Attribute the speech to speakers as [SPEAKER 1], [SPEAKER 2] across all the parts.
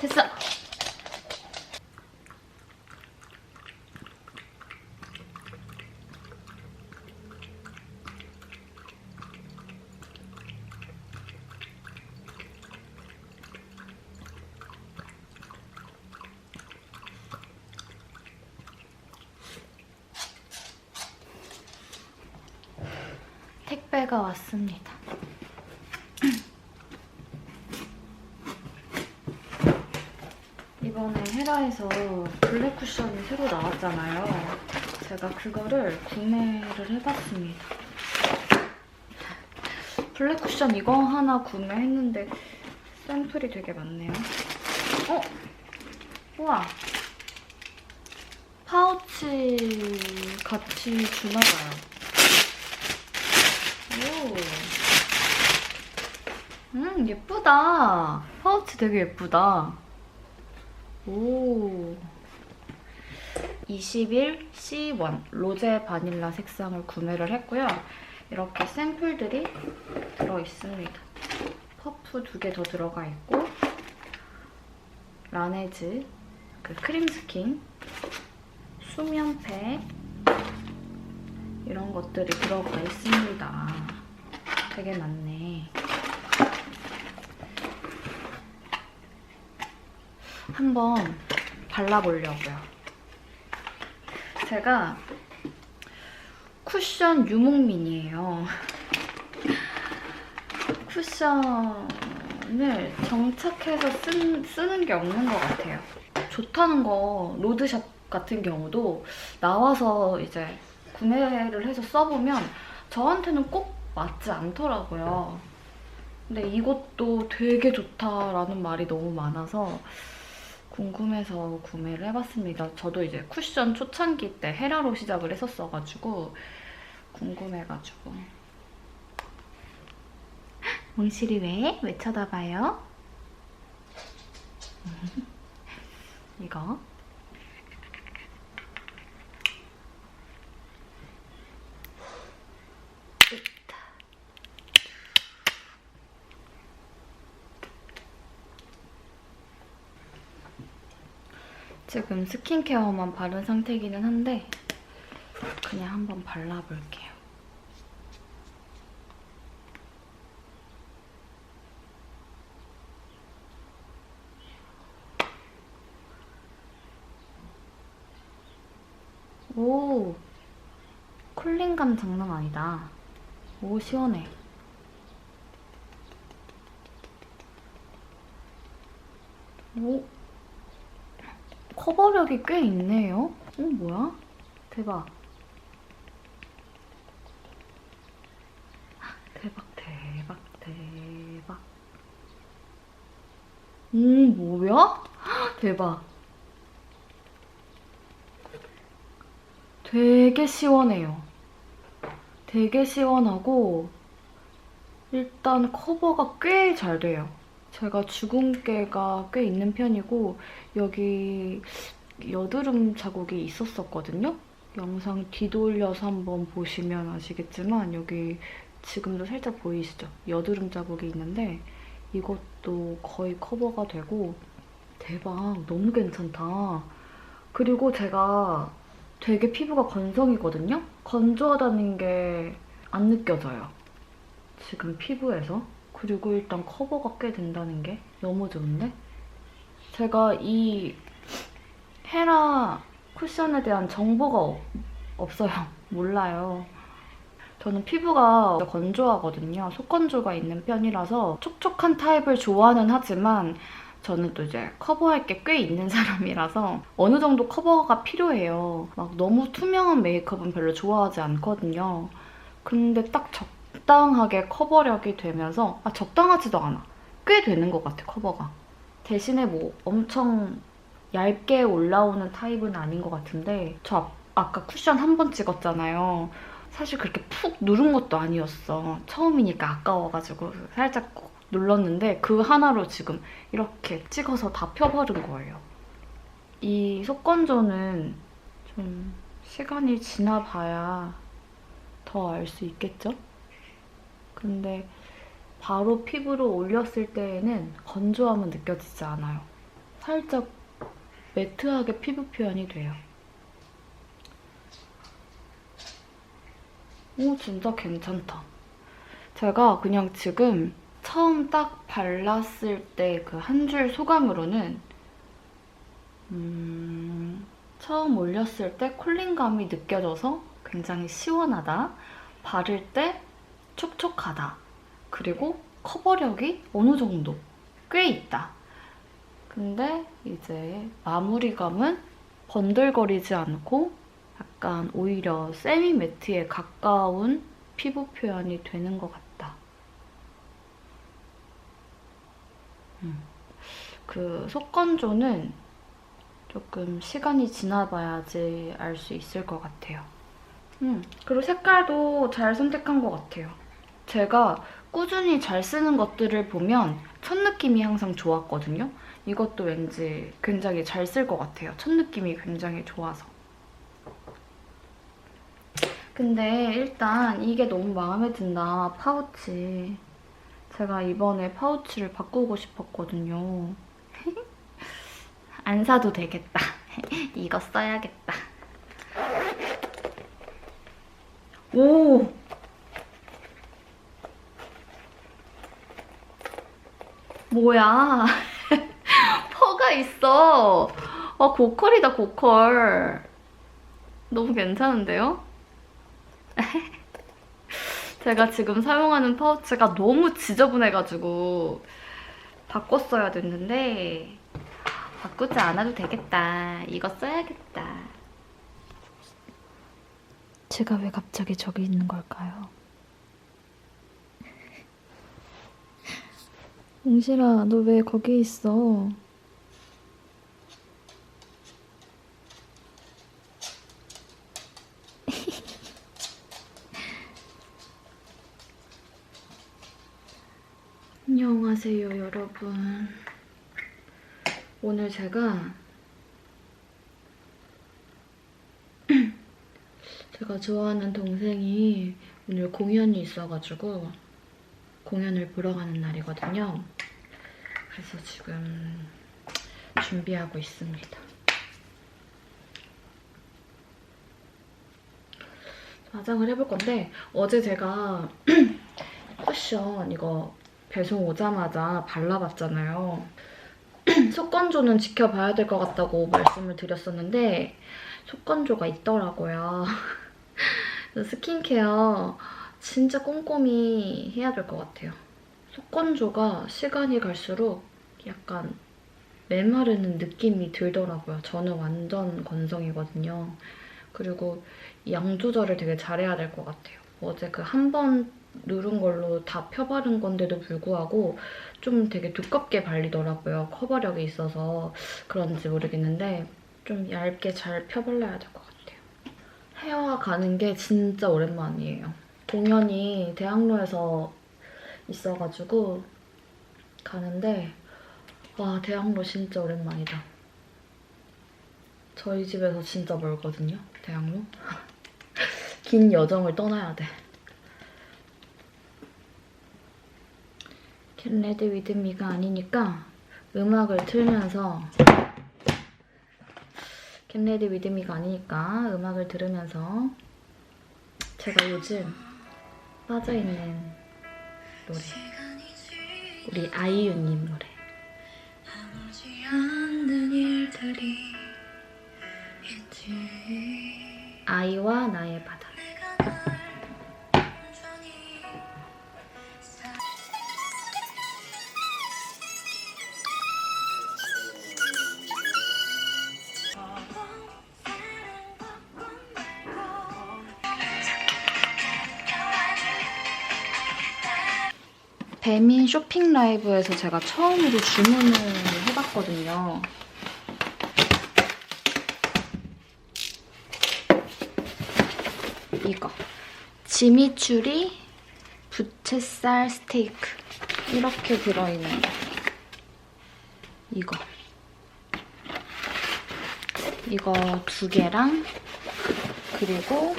[SPEAKER 1] 됐어. 택배가 왔습니다. 이번에 헤라에서 블랙 쿠션이 새로 나왔잖아요. 제가 그거를 구매를 해봤습니다. 블랙 쿠션 이거 하나 구매했는데 샘플이 되게 많네요. 어? 우와. 파우치 같이 주나봐요. 오. 음, 예쁘다. 파우치 되게 예쁘다. 오. 21C1 로제 바닐라 색상을 구매를 했고요. 이렇게 샘플들이 들어있습니다. 퍼프 두 개 더 들어가 있고 라네즈 그 크림 스킨 수면팩 이런 것들이 들어가 있습니다. 되게 많네. 한번 발라보려고요. 제가 쿠션 유목민이에요. 쿠션을 정착해서 쓴, 쓰는 게 없는 것 같아요. 좋다는 거 로드샵 같은 경우도 나와서 이제 구매를 해서 써보면 저한테는 꼭 맞지 않더라고요. 근데 이것도 되게 좋다라는 말이 너무 많아서 궁금해서 구매를 해봤습니다. 저도 이제 쿠션 초창기 때 헤라로 시작을 했었어가지고 궁금해가지고 몽실이 왜? 왜 쳐다봐요? 이거 지금 스킨케어만 바른 상태이기는 한데 그냥 한번 발라볼게요. 오, 쿨링감 장난 아니다. 오, 시원해. 오, 커버력이 꽤 있네요. 어, 뭐야? 대박. 대박, 대박, 대박. 오, 뭐야? 대박. 되게 시원해요. 되게 시원하고 일단 커버가 꽤 잘 돼요. 제가 주근깨가 꽤 있는 편이고 여기 여드름 자국이 있었었거든요. 영상 뒤돌려서 한번 보시면 아시겠지만 여기 지금도 살짝 보이시죠? 여드름 자국이 있는데 이것도 거의 커버가 되고 대박 너무 괜찮다. 그리고 제가 되게 피부가 건성이거든요? 건조하다는 게 안 느껴져요. 지금 피부에서. 그리고 일단 커버가 꽤 된다는 게 너무 좋은데? 제가 이 헤라 쿠션에 대한 정보가 없- 없어요. 몰라요. 저는 피부가 건조하거든요. 속건조가 있는 편이라서 촉촉한 타입을 좋아는 하지만 저는 또 이제 커버할 게 꽤 있는 사람이라서 어느 정도 커버가 필요해요. 막 너무 투명한 메이크업은 별로 좋아하지 않거든요. 근데 딱 적 당하게 커버력이 되면서 아 적당하지도 않아. 꽤 되는 것 같아 커버가. 대신에 뭐 엄청 얇게 올라오는 타입은 아닌 것 같은데 저 아- 아까 쿠션 한 번 찍었잖아요. 사실 그렇게 푹 누른 것도 아니었어. 처음이니까 아까워가지고 살짝 꾹 눌렀는데 그 하나로 지금 이렇게 찍어서 다 펴버린 거예요. 이 속건조는 좀 시간이 지나봐야 더 알 수 있겠죠? 근데 바로 피부로 올렸을 때에는 건조함은 느껴지지 않아요. 살짝 매트하게 피부 표현이 돼요. 오, 진짜 괜찮다. 제가 그냥 지금 처음 딱 발랐을 때 그 한 줄 소감으로는 음, 처음 올렸을 때 쿨링감이 느껴져서 굉장히 시원하다. 바를 때 촉촉하다. 그리고 커버력이 어느 정도 꽤 있다. 근데 이제 마무리감은 번들거리지 않고 약간 오히려 세미 매트에 가까운 피부 표현이 되는 것 같다. 음. 그 속건조는 조금 시간이 지나봐야지 알 수 있을 것 같아요. 음, 그리고 색깔도 잘 선택한 것 같아요. 제가 꾸준히 잘 쓰는 것들을 보면 첫 느낌이 항상 좋았거든요. 이것도 왠지 굉장히 잘 쓸 것 같아요. 첫 느낌이 굉장히 좋아서. 근데 일단 이게 너무 마음에 든다, 파우치. 제가 이번에 파우치를 바꾸고 싶었거든요. 안 사도 되겠다. 이거 써야겠다. 오! 뭐야? 퍼가 있어. 와, 고컬이다, 고컬. 너무 괜찮은데요? 제가 지금 사용하는 파우치가 너무 지저분해가지고 바꿨어야 됐는데 바꾸지 않아도 되겠다. 이거 써야겠다. 제가 왜 갑자기 저기 있는 걸까요? 웅실아, 너 왜 거기 있어? 안녕하세요, 여러분. 오늘 제가 제가 좋아하는 동생이 오늘 공연이 있어가지고 공연을 보러 가는 날이거든요. 그래서 지금 준비하고 있습니다. 화장을 해볼 건데 어제 제가 쿠션 이거 배송 오자마자 발라봤잖아요. 속건조는 지켜봐야 될 것 같다고 말씀을 드렸었는데 속건조가 있더라고요. 스킨케어 진짜 꼼꼼히 해야 될 것 같아요. 속건조가 시간이 갈수록 약간 메마르는 느낌이 들더라고요. 저는 완전 건성이거든요. 그리고 양 조절을 되게 잘해야 될 것 같아요. 어제 그 한 번 누른 걸로 다 펴바른 건데도 불구하고 좀 되게 두껍게 발리더라고요. 커버력이 있어서 그런지 모르겠는데 좀 얇게 잘 펴발라야 될 것 같아요. 헤어가 가는 게 진짜 오랜만이에요. 공연이 대학로에서 있어가지고 가는데 와 대학로 진짜 오랜만이다. 저희 집에서 진짜 멀거든요. 대학로. 긴 여정을 떠나야 돼. 캔레드 위드미가 아니니까 음악을 틀면서 캔레드 위드미가 아니니까 음악을 들으면서 제가 요즘 빠져있는 노래. 우리 아이유님 노래. 아이와 나의 바 쇼핑 라이브에서 제가 처음으로 주문을 해봤거든요. 이거. 지미추리 부채살 스테이크. 이렇게 들어있는 거. 이거. 이거 두 개랑, 그리고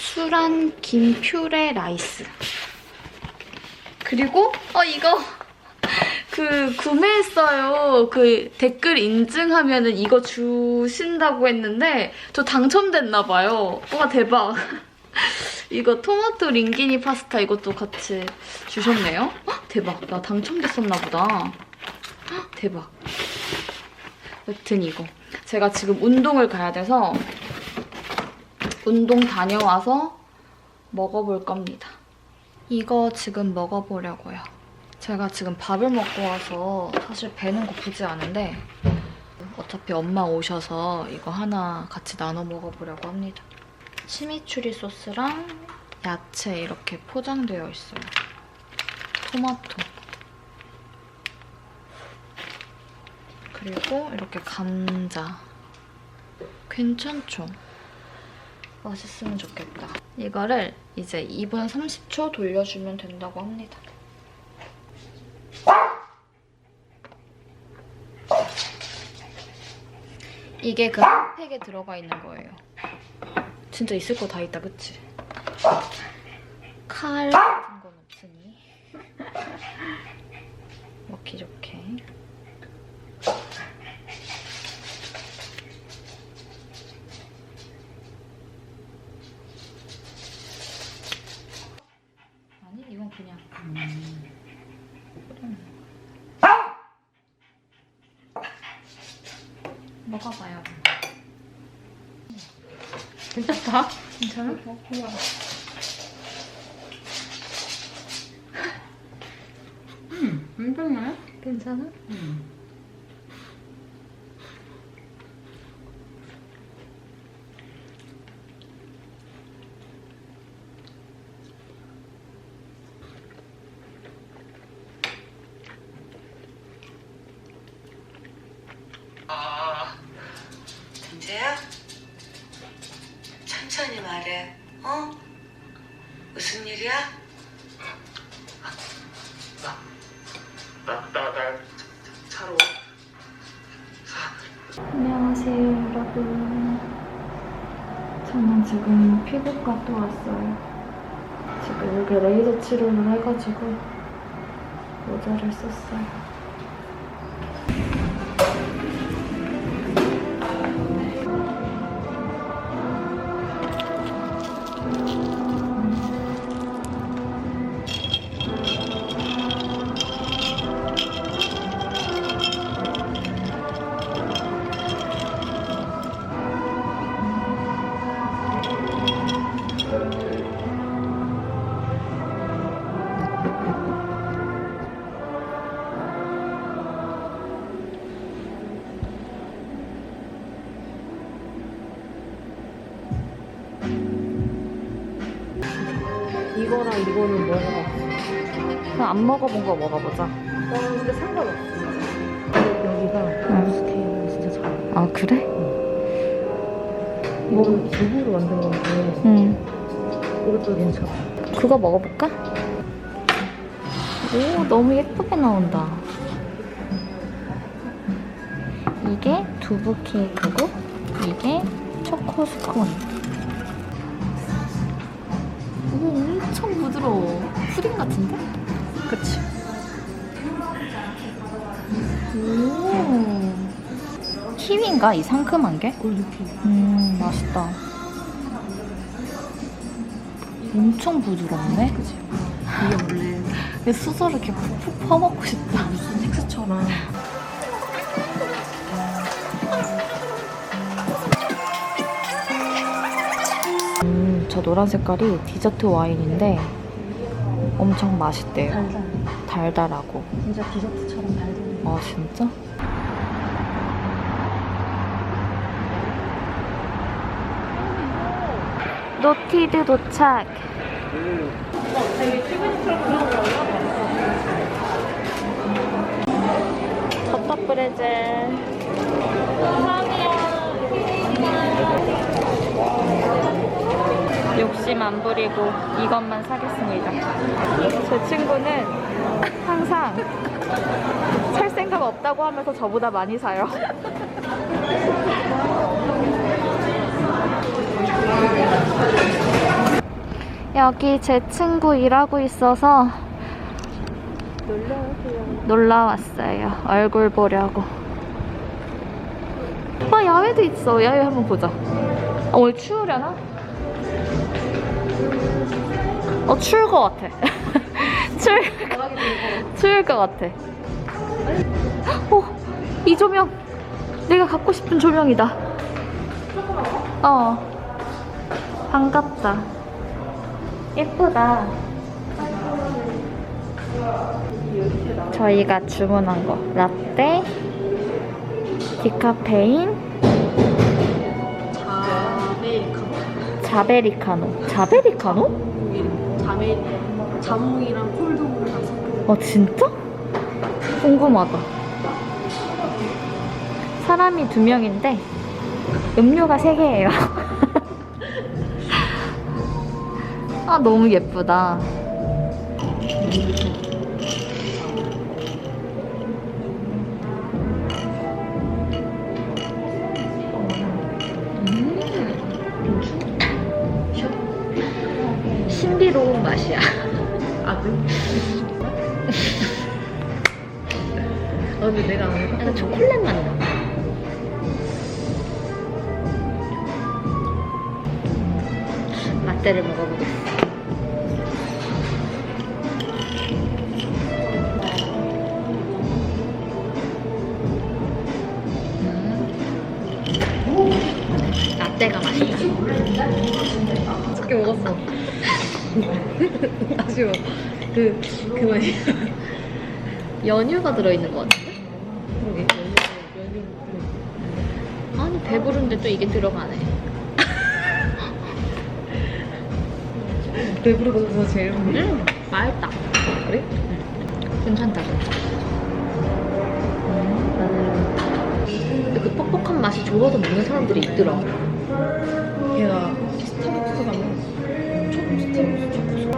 [SPEAKER 1] 수란 김 퓨레 라이스. 그리고 어 이거 그 구매했어요. 그 댓글 인증하면은 이거 주신다고 했는데 저 당첨됐나 봐요. 와 대박. 이거 토마토 링기니 파스타 이것도 같이 주셨네요. 헉, 대박. 나 당첨됐었나 보다. 헉, 대박. 여튼 이거. 제가 지금 운동을 가야 돼서 운동 다녀와서 먹어볼 겁니다. 이거 지금 먹어보려고요. 제가 지금 밥을 먹고 와서 사실 배는 고프지 않은데 어차피 엄마 오셔서 이거 하나 같이 나눠 먹어보려고 합니다. 치미추리 소스랑 야채 이렇게 포장되어 있어요. 토마토. 그리고 이렇게 감자. 괜찮죠? 맛있으면 좋겠다. 이거를 이제 2분 30초 돌려주면 된다고 합니다. 이게 그 핫팩에 들어가 있는 거예요. 진짜 있을 거 다 있다, 그치? 칼 같은 건 없으니. 먹기 좋게. 아니, 이건 그냥. 뿌리는 거. 먹어봐요. 괜찮아? 어, 고마워.
[SPEAKER 2] 음, 괜찮나요?
[SPEAKER 1] 괜찮아?
[SPEAKER 2] 음.
[SPEAKER 3] 은재야? 천천히 말해. 어? 무슨 일이야?
[SPEAKER 4] 나, 나, 나 차로.
[SPEAKER 1] 안녕하세요, 여러분. 저는 지금 피부과 또 왔어요. 지금 레이저 치료를 해가지고 모자를 썼어요. 안 먹어본 거 먹어보자.
[SPEAKER 2] 나는 근데 상관없어. 여기가 무스케이는 진짜 잘.
[SPEAKER 1] 아, 그래?
[SPEAKER 2] 이건 두부로 만든 건데
[SPEAKER 1] 응.
[SPEAKER 2] 이것도 괜찮아.
[SPEAKER 1] 그거 먹어볼까? 오, 너무 예쁘게 나온다. 이게 두부 케이크고, 이게 초코 스콘. 오, 엄청 부드러워. 푸딩 같은데? 그치? 오. 키위인가? 이 상큼한 게?
[SPEAKER 2] 이렇게.
[SPEAKER 1] 음, 맛있다. 엄청 부드럽네?
[SPEAKER 2] 이게 원래
[SPEAKER 1] 이 수저를 이렇게 푹푹 퍼먹고 싶다.
[SPEAKER 2] 무슨 텍스처랑
[SPEAKER 1] 음, 저 노란 색깔이 디저트 와인인데 엄청 맛있대요.
[SPEAKER 2] 달달.
[SPEAKER 1] 달달하고.
[SPEAKER 2] 진짜 디저트처럼 달달.
[SPEAKER 1] 아, 진짜? 노티드 도착. 버터 브레젤. 욕심 안 부리고 이것만 사겠습니다. 제 친구는 항상 살 생각 없다고 하면서 저보다 많이 사요. 여기 제 친구 일하고 있어서 놀러 왔어요. 얼굴 보려고. 아 야외도 있어. 야외 한번 보자. 아, 오늘 추우려나? 어 추울 것 같아. 추울 추울 것 같아. 어, 이 조명 내가 갖고 싶은 조명이다. 어, 반갑다. 예쁘다. 저희가 주문한 거 라떼, 디카페인, 자베리카노. 자베리카노?
[SPEAKER 2] 이름 자메 자몽이랑 콜드브루랑 섞은.
[SPEAKER 1] 어 진짜? 궁금하다. 사람이 두 명인데 음료가 세 개예요. 아 너무 예쁘다. 라떼를 먹어보겠어. 음. 라떼가 맛있다.
[SPEAKER 2] 적게 먹었어. 아쉬워. 그, 그 맛이.
[SPEAKER 1] 연유가 들어있는 것 같은데? 아니 배부른데 또 이게 들어가네.
[SPEAKER 2] 배부르고서 제일 먹는
[SPEAKER 1] 음, 맛있다.
[SPEAKER 2] 그래?
[SPEAKER 1] 괜찮다. 근데 그 뻑뻑한 맛이 좋아서 먹는 사람들이 있더라.
[SPEAKER 2] 걔가 스타벅스 가면 초코 스타벅스 초코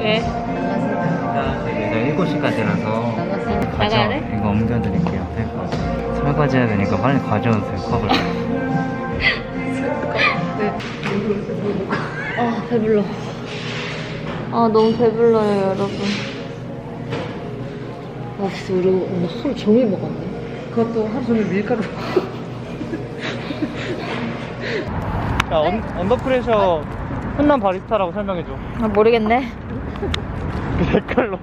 [SPEAKER 1] 왜?
[SPEAKER 5] 일단 저희 7시까지라서
[SPEAKER 1] 나가야 돼?
[SPEAKER 5] 이거 옮겨드릴게요 뺄거 설거지 해야 되니까 빨리 가져오세요 컵을
[SPEAKER 1] 배불러. 아 너무 배불러요 여러분. 아 진짜 우리 오늘 하루 종일 먹었네.
[SPEAKER 2] 그것도 하루 종일 밀가루
[SPEAKER 5] 자 언, 언더프레셔 훈남 바리스타라고 설명해줘
[SPEAKER 1] 아 모르겠네.
[SPEAKER 5] 댓글로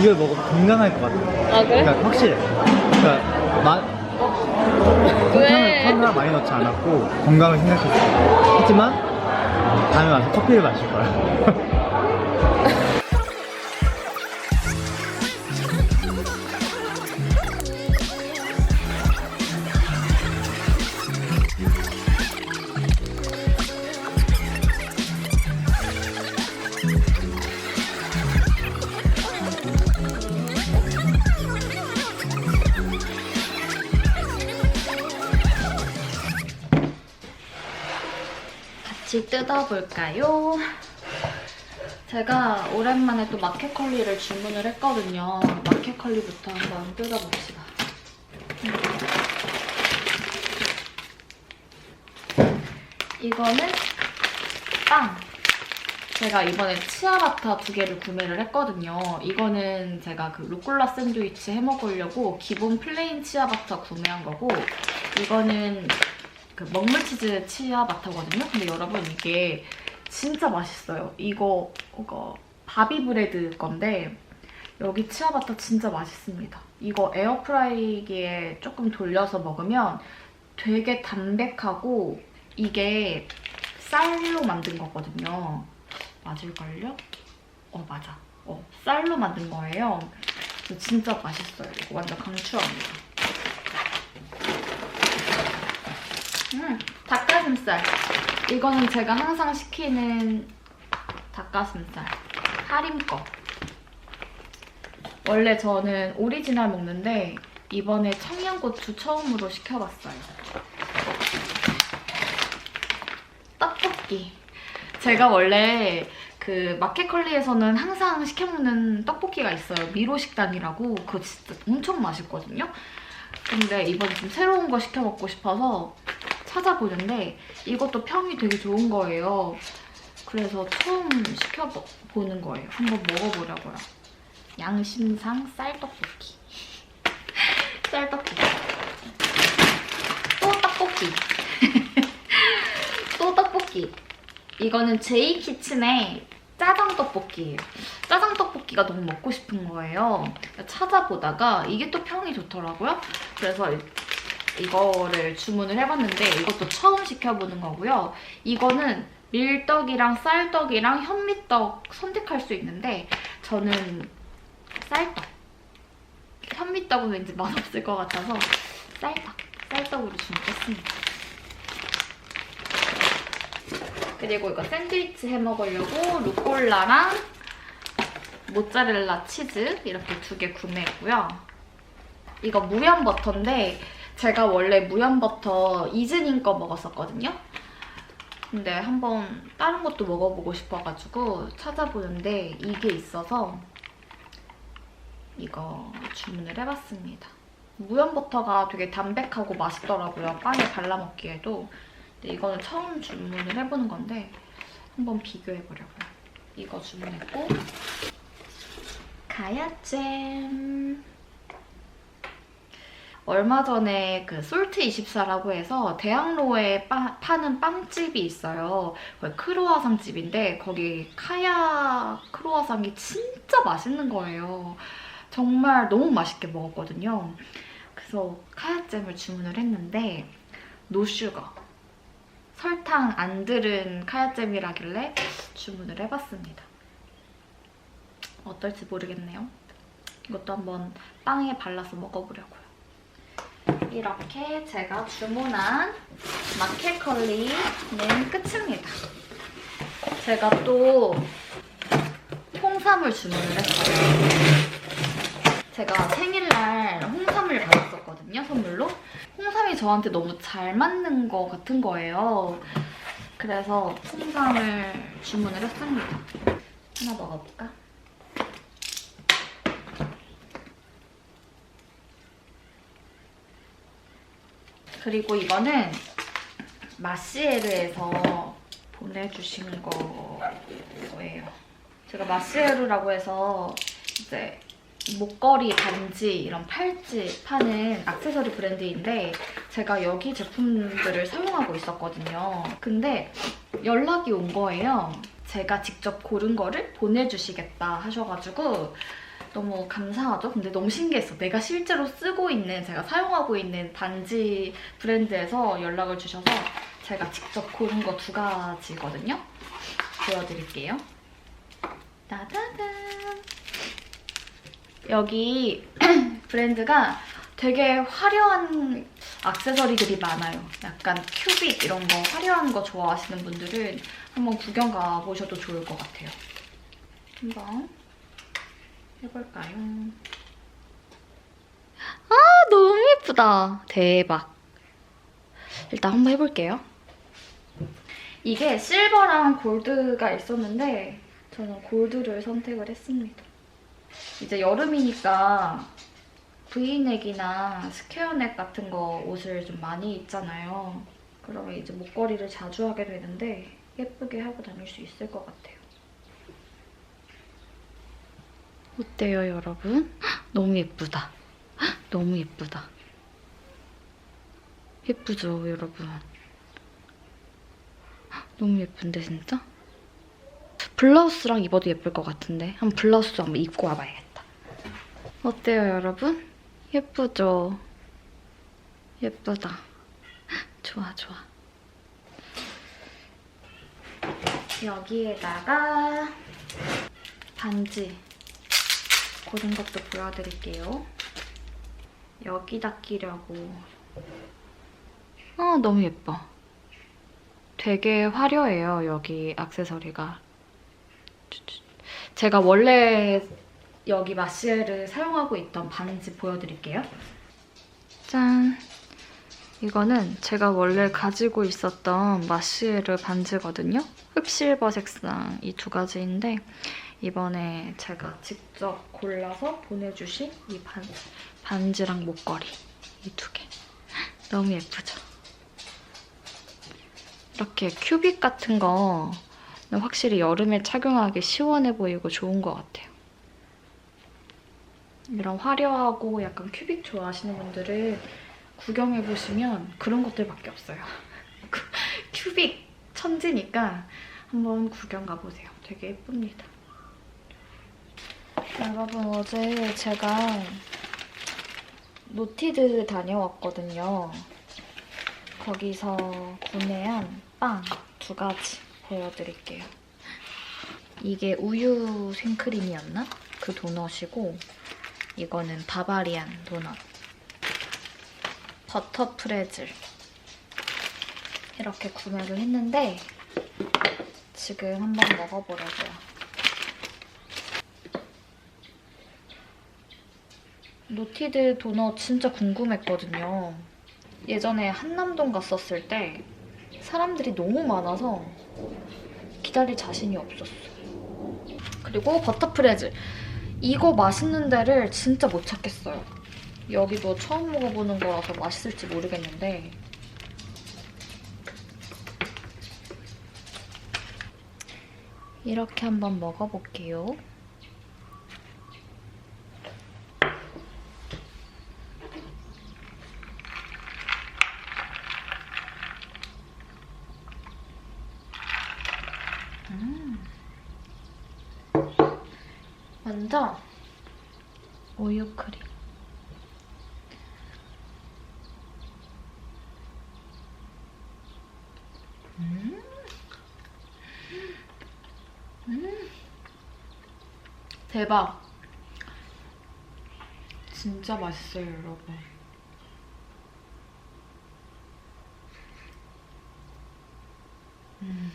[SPEAKER 5] 이걸 먹으면 건강할 것 같아
[SPEAKER 1] 아 그래?
[SPEAKER 5] 그러니까 확실해 그러니까 마,
[SPEAKER 1] 왜?
[SPEAKER 5] 설탕을 설탕을 많이 넣지 않았고 건강을 생각했어 하지만 다음에 와서 커피를 마실 거야
[SPEAKER 1] 같이 뜯어볼까요? 제가 오랜만에 또 마켓컬리를 주문을 했거든요. 마켓컬리부터 한번 뜯어봅시다. 이거는 빵! 제가 이번에 치아바타 두 개를 구매를 했거든요. 이거는 제가 그 루꼴라 샌드위치 해 먹으려고 기본 플레인 치아바타 구매한 거고 이거는 그 먹물치즈 치아 바타거든요. 근데 여러분 이게 진짜 맛있어요. 이거 이거 바비브레드 건데 여기 치아 바타 진짜 맛있습니다. 이거 에어프라이기에 조금 돌려서 먹으면 되게 담백하고 이게 쌀로 만든 거거든요. 맞을걸요? 어 맞아. 어 쌀로 만든 거예요. 진짜 맛있어요. 이거 완전 강추합니다. 음, 닭가슴살. 이거는 제가 항상 시키는 닭가슴살. 할인 거. 원래 저는 오리지널 먹는데 이번에 청양고추 처음으로 시켜봤어요. 떡볶이. 제가 원래 그 마켓컬리에서는 항상 시켜먹는 떡볶이가 있어요. 미로식단이라고. 그거 진짜 엄청 맛있거든요. 근데 이번에 좀 새로운 거 시켜 먹고 싶어서 찾아보는데 이것도 평이 되게 좋은 거예요. 그래서 처음 시켜보는 거예요. 한번 먹어보려고요. 양심상 쌀떡볶이. 쌀떡볶이. 또 떡볶이. 또 떡볶이. 이거는 제이 키친의 짜장 떡볶이에요. 짜장 떡볶이가 너무 먹고 싶은 거예요. 찾아보다가 이게 또 평이 좋더라고요. 그래서 이거를 주문을 해봤는데 이것도 처음 시켜보는 거고요. 이거는 밀떡이랑 쌀떡이랑 현미떡 선택할 수 있는데 저는 쌀떡. 현미떡은 왠지 맛없을 것 같아서 쌀떡. 쌀떡으로 주문했습니다. 그리고 이거 샌드위치 해 먹으려고 루꼴라랑 모짜렐라 치즈 이렇게 두 개 구매했고요. 이거 무염 버터인데 제가 원래 무염 버터 이즈닝 거 먹었었거든요. 근데 한번 다른 것도 먹어보고 싶어가지고 찾아보는데 이게 있어서 이거 주문을 해봤습니다. 무염 버터가 되게 담백하고 맛있더라고요. 빵에 발라 먹기에도. 근데 이거는 처음 주문을 해보는 건데 한번 비교해보려고요. 이거 주문했고 가야잼 얼마 전에 그 솔트24라고 해서 대학로에 빠- 파는 빵집이 있어요. 거기 크로와상 집인데 거기 카야 크로와상이 진짜 맛있는 거예요. 정말 너무 맛있게 먹었거든요. 그래서 카야잼을 주문을 했는데 노슈가 설탕 안 들은 카야잼이라길래 주문을 해봤습니다. 어떨지 모르겠네요. 이것도 한번 빵에 발라서 먹어보려고요. 이렇게 제가 주문한 마켓컬리는 끝입니다. 제가 또 홍삼을 주문을 했어요. 제가 생일날 홍삼을 받았었거든요, 선물로. 홍삼이 저한테 너무 잘 맞는 것 같은 거예요. 그래서 홍삼을 주문을 했습니다. 하나 먹어볼까? 그리고 이거는 마시에르에서 보내주신 거예요. 제가 마시에르라고 해서 이제 목걸이, 반지, 이런 팔찌 파는 액세서리 브랜드인데 제가 여기 제품들을 사용하고 있었거든요. 근데 연락이 온 거예요. 제가 직접 고른 거를 보내주시겠다 하셔가지고 너무 감사하죠? 근데 너무 신기했어. 내가 실제로 쓰고 있는, 제가 사용하고 있는 반지 브랜드에서 연락을 주셔서 제가 직접 고른 거 두 가지거든요. 보여드릴게요. 따다단. 여기 브랜드가 되게 화려한 액세서리들이 많아요. 약간 큐빅 이런 거 화려한 거 좋아하시는 분들은 한번 구경 가보셔도 좋을 것 같아요. 한번 해볼까요? 아 너무 예쁘다. 대박. 일단 한번 해볼게요. 이게 실버랑 골드가 있었는데 저는 골드를 선택을 했습니다. 이제 여름이니까 브이넥이나 스퀘어넥 같은 거 옷을 좀 많이 입잖아요. 그러면 이제 목걸이를 자주 하게 되는데 예쁘게 하고 다닐 수 있을 것 같아요. 어때요, 여러분? 헉, 너무 예쁘다. 헉, 너무 예쁘다. 예쁘죠, 여러분? 헉, 너무 예쁜데, 진짜? 블라우스랑 입어도 예쁠 것 같은데 한번 블라우스 한번 입고 와봐야겠다. 어때요, 여러분? 예쁘죠? 예쁘다. 헉, 좋아, 좋아. 여기에다가 반지 고른 것도 보여드릴게요. 여기다 끼려고. 아, 너무 예뻐. 되게 화려해요, 여기 액세서리가. 제가 원래 여기 마시엘을 사용하고 있던 반지 보여드릴게요. 짠! 이거는 제가 원래 가지고 있었던 마시에르 반지거든요. 흑실버 색상 이 두 가지인데 이번에 제가 직접 골라서 보내주신 이 반, 반지랑 목걸이 이 두 개. 너무 예쁘죠? 이렇게 큐빅 같은 거 확실히 여름에 착용하기 시원해 보이고 좋은 것 같아요. 이런 화려하고 약간 큐빅 좋아하시는 분들은 구경해보시면 그런 것들밖에 없어요. 큐빅 천지니까 한번 구경 가보세요. 되게 예쁩니다. 여러분 어제 제가 노티드 다녀왔거든요. 거기서 구매한 빵 두 가지 보여드릴게요. 이게 우유 생크림이었나? 그 도넛이고 이거는 바바리안 도넛. 버터 프레즐. 이렇게 구매를 했는데 지금 한번 먹어보려고요. 노티드 도넛 진짜 궁금했거든요. 예전에 한남동 갔었을 때 사람들이 너무 많아서 기다릴 자신이 없었어. 그리고 버터프레즐. 이거 맛있는 데를 진짜 못 찾겠어요. 여기도 처음 먹어보는 거라서 맛있을지 모르겠는데 이렇게 한번 먹어볼게요. 먼저 우유 크림. 음. 음. 대박. 진짜 맛있어요, 여러분. 음.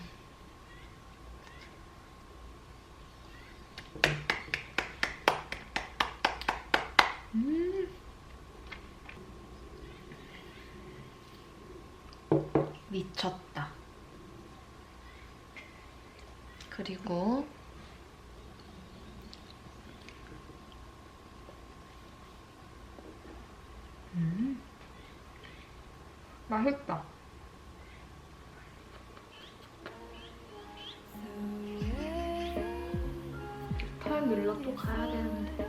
[SPEAKER 1] 미쳤다. 그리고 음. 맛있다. 타임 밀러 또 가야 되는데.